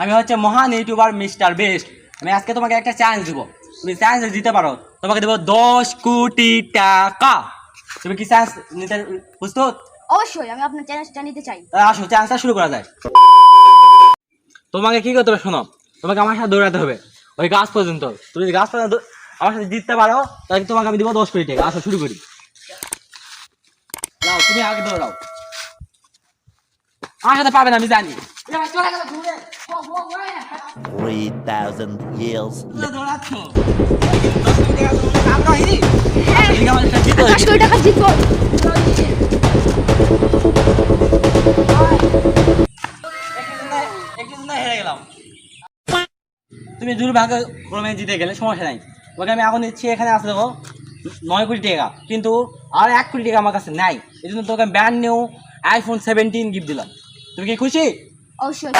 আমি হচ্ছে মহান ইউটিউবার মিস্টার বেস্ট। আমি আজকে তোমাকে একটা চ্যালেঞ্জ দেবো। তুমি চ্যালেঞ্জ দিতে পারো। তোমাকে দেবো দশ কোটি টাকা। তুমি কি চ্যালেঞ্জ নিতে প্রস্তুত? অবশ্যই আমি আপনার চ্যালেঞ্জটা নিতে চাই। তাহলে আসো চ্যালেঞ্জটা শুরু করা যায়। তোমাকে কি করতে হবে শোনো তোমাকে আমার সাথে দৌড়াতে হবে। ওই গাছ পর্যন্ত। তুমি যদি গাছ পর্যন্ত আমার সাথে জিততে পারো তাহলে তোমাকে আমি দিব দশ কোটি টাকা। আসো শুরু করি। যাও তুমি আগে দৌড়াও। আমার সাথে পাবে না আমি জানি। 3,000 years টাকা জিতবো জন্য হেরে গেলাম তুমি দুর্ভাগ্য ক্রমে জিতে গেলে সমস্যা নাই। ওকে আমি এখন দিচ্ছি এখানে আসতে দেখো নয় কোটি টাকা। কিন্তু আর এক কোটি টাকা আমার কাছে নাই। এই জন্য তোকে brand new iPhone seventeen gift দিলাম। তুমি কি খুশি? অবশ্যই।